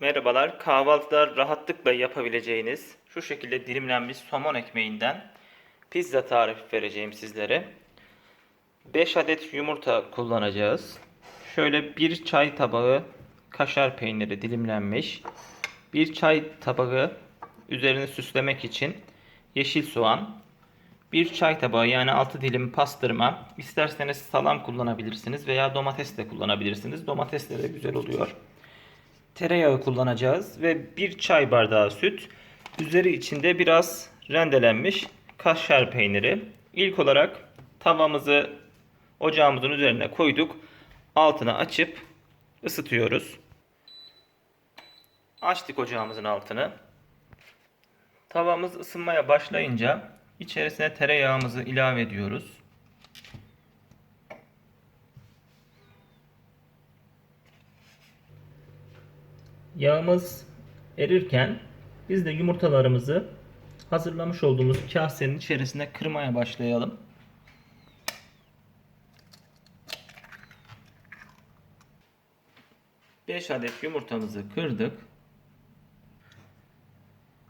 Merhabalar. Kahvaltıda rahatlıkla yapabileceğiniz şu şekilde dilimlenmiş somon ekmeğinden pizza tarifi vereceğim sizlere. 5 adet yumurta kullanacağız. Şöyle bir çay tabağı kaşar peyniri dilimlenmiş. Bir çay tabağı üzerini süslemek için yeşil soğan. Bir çay tabağı yani 6 dilim pastırma. İsterseniz salam kullanabilirsiniz veya domates de kullanabilirsiniz. Domatesle de güzel oluyor tereyağı kullanacağız ve bir çay bardağı süt. Üzeri içinde biraz rendelenmiş kaşar peyniri. İlk olarak tavamızı ocağımızın üzerine koyduk. Altını açıp ısıtıyoruz. Açtık ocağımızın altını. Tavamız ısınmaya başlayınca içerisine tereyağımızı ilave ediyoruz. Yağımız erirken biz de yumurtalarımızı hazırlamış olduğumuz kasenin içerisine kırmaya başlayalım. Beş adet yumurtamızı kırdık.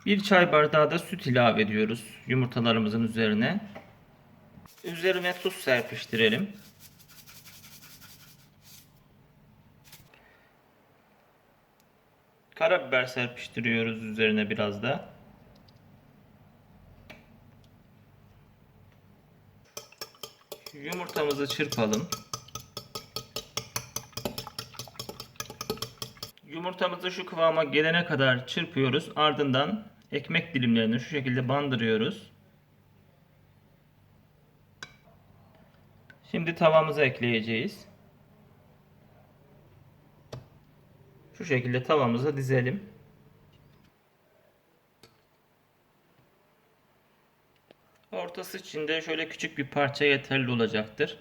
Bir çay bardağı da süt ilave ediyoruz yumurtalarımızın üzerine. Üzerine tuz serpiştirelim. Karabiber serpiştiriyoruz üzerine biraz da. Yumurtamızı çırpalım. Yumurtamızı şu kıvama gelene kadar çırpıyoruz. Ardından ekmek dilimlerini şu şekilde bandırıyoruz. Şimdi tavamıza ekleyeceğiz. Şu şekilde tavamıza dizelim. Ortası için de şöyle küçük bir parça yeterli olacaktır.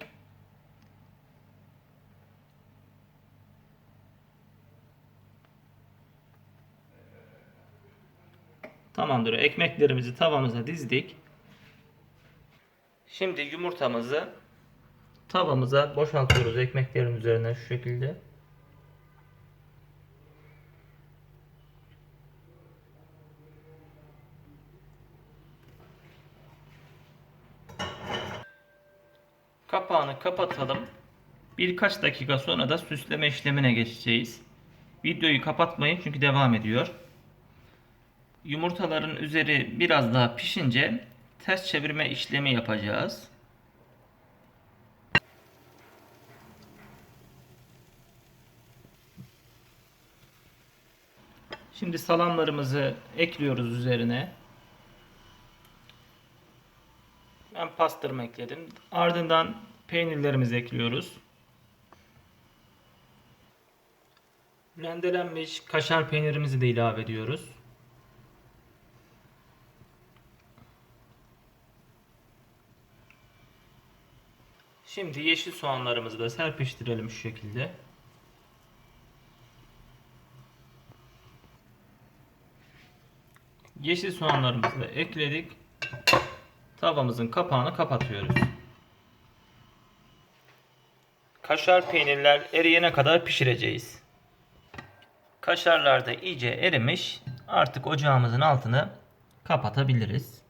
Tamamdır. Ekmeklerimizi tavamıza dizdik. Şimdi yumurtamızı tavamıza boşaltıyoruz ekmeklerin üzerine şu şekilde. Kapağını kapatalım. Birkaç dakika sonra da süsleme işlemine geçeceğiz. Videoyu kapatmayın çünkü devam ediyor. Yumurtaların üzeri biraz daha pişince ters çevirme işlemi yapacağız. Şimdi salamlarımızı ekliyoruz üzerine. Ben pastırma ekledim. Ardından peynirlerimizi ekliyoruz. Rendelenmiş kaşar peynirimizi de ilave ediyoruz. Şimdi yeşil soğanlarımızı da serpiştirelim şu şekilde. Yeşil soğanlarımızı da ekledik. Tavamızın kapağını kapatıyoruz. Kaşar peynirler eriyene kadar pişireceğiz. Kaşarlar da iyice erimiş. Artık ocağımızın altını kapatabiliriz.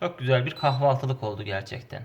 Çok güzel bir kahvaltılık oldu gerçekten.